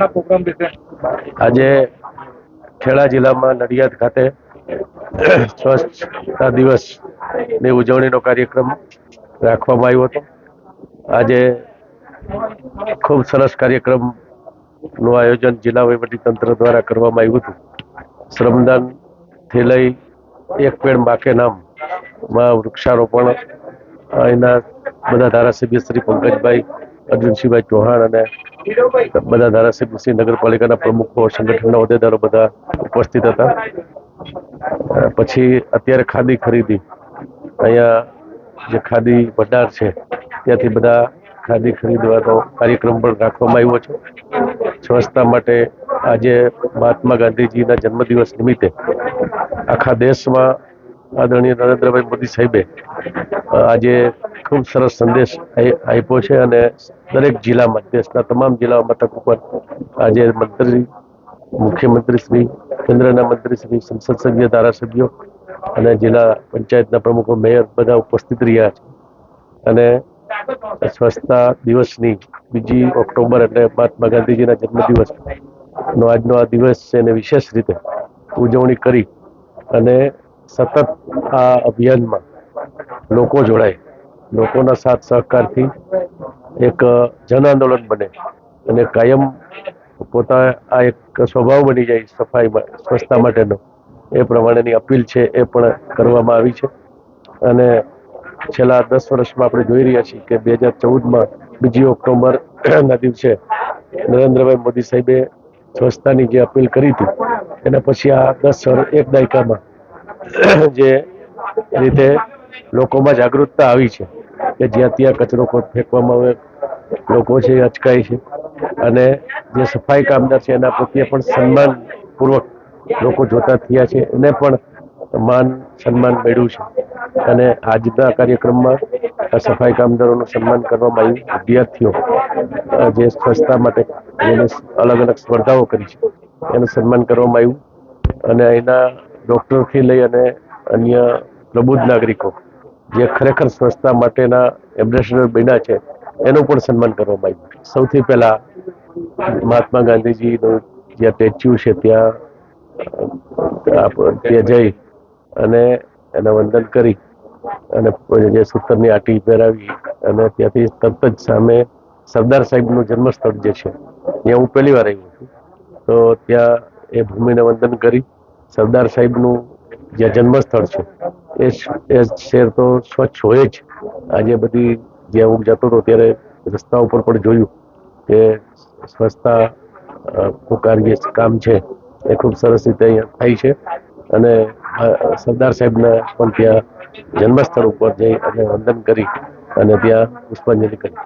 આજે ખેડા જિલ્લામાં નડિયાદ ખાતે સ્વચ્છતા દિવસની ઉજવણીનો કાર્યક્રમ રાખવામાં આવ્યો હતો. આજે ખૂબ સરસ કાર્યક્રમનું આયોજન જિલ્લા તંત્ર દ્વારા કરવામાં આવ્યું હતું. શ્રમદાનથી લઈ એક પેડ માકે નામમાં વૃક્ષારોપણ, અહીંના બધા ધારાસભ્ય શ્રી પંકજભાઈ અર્જુનસિંહભાઈ ચૌહાણ અને બધા ધારાસભ્ય શ્રી નગરપાલિકાના પ્રમુખો, સંગઠનના હોદ્દેદારો બધા ઉપસ્થિત હતા. પછી અત્યારે ખાદી ખરીદી. અહીંયા જે ખાદી ભંડાર છે, ત્યાંથી બધા ખાદી ખરીદવાનો કાર્યક્રમ પણ રાખવામાં આવ્યો છે. સ્વચ્છતા માટે આજે મહાત્મા ગાંધીજીના જન્મદિવસ નિમિત્તે આખા દેશમાં આદરણીય નરેન્દ્રભાઈ મોદી સાહેબે આજે ખૂબ સરસ સંદેશ આપ્યો છે અને દરેક જિલ્લામાં દેશના તમામ જિલ્લા મથક ઉપર આજે મંત્રી, મુખ્યમંત્રી શ્રી, કેન્દ્રના મંત્રી શ્રી ધારાસભ્યો અને જિલ્લા પંચાયતના પ્રમુખો, મેયર બધા ઉપસ્થિત રહ્યા છે. અને સ્વચ્છતા દિવસની બીજી ઓક્ટોબર એટલે મહાત્મા ગાંધીજીના જન્મદિવસ નો આજનો આ દિવસ છે એને વિશેષ રીતે ઉજવણી કરી અને સતત આ અભિયાનમાં લોકો જોડાય. લોકોના સાથ સહકારથી એક જન આંદોલન બને અને કાયમ પોતા આ એક સ્વભાવ બની જાય સફાઈમાં સ્વચ્છતા માટેનો. એ પ્રમાણેની અપીલ છે એ પણ કરવામાં આવી છે. અને છેલ્લા દસ વર્ષમાં આપણે જોઈ રહ્યા છીએ કે બે હજાર ચૌદમાં બીજી ઓક્ટોબરના દિવસે નરેન્દ્રભાઈ મોદી સાહેબે સ્વચ્છતાની જે અપીલ કરી હતી, એના પછી આ દસ એક દાયકામાં જે રીતે લોકોમાં જાગૃતતા આવી છે. કે જ્યાં ત્યાં કચરો ફેંકવામાં આવે. લોકો છે, અચકાય છે. અને જે સફાઈ કામદાર છે, એના પ્રત્યે પણ સન્માનપૂર્વક લોકો જોતા થયા છે. એને પણ માન, સન્માન મેળવ્યું છે. અને આજના કાર્યક્રમમાં સફાઈ કામદારોનું સન્માન કરવામાં આવ્યું. વિદ્યાર્થીઓ જે સ્વચ્છતા માટે જેને અલગ અલગ સ્પર્ધાઓ કરી છે, એનું સન્માન કરવામાં આવ્યું. અને અહીંના ડૉક્ટરથી લઈ અને અન્ય પ્રબુદ્ધ નાગરિકો જે ખરેખર સ્વચ્છતા માટેના એમ્બેસેડર બન્યા છે, એનું પણ સન્માન કરવામાં આવ્યું સૌથી પહેલા મહાત્મા ગાંધીજીનું જે સ્ટેચ્યુ છે ત્યાં ત્યાં જઈ અને એને વંદન કરી અને જે સૂતરની આટી પહેરાવી અને ત્યાંથી તરત જ સામે સરદાર સાહેબનું જન્મસ્થળ જે છે, ત્યાં હું પહેલી વાર આવ્યો છું. તો ત્યાં એ ભૂમિને વંદન કરી. સરદાર સાહેબનું જે જન્મસ્થળ છે એ શહેર તો સ્વચ્છ હોય જ. આજે બધી જ્યાં હું જતો હતો ત્યારે રસ્તા ઉપર પણ જોયું કે સ્વચ્છતા અ, નું કામ છે. એ ખૂબ સરસ રીતે અહીંયા થાય છે. અને સરદાર સાહેબના પણ ત્યાં જન્મસ્થળ ઉપર જઈ અને વંદન કરી અને ત્યાં પુષ્પાંજલિ કરી.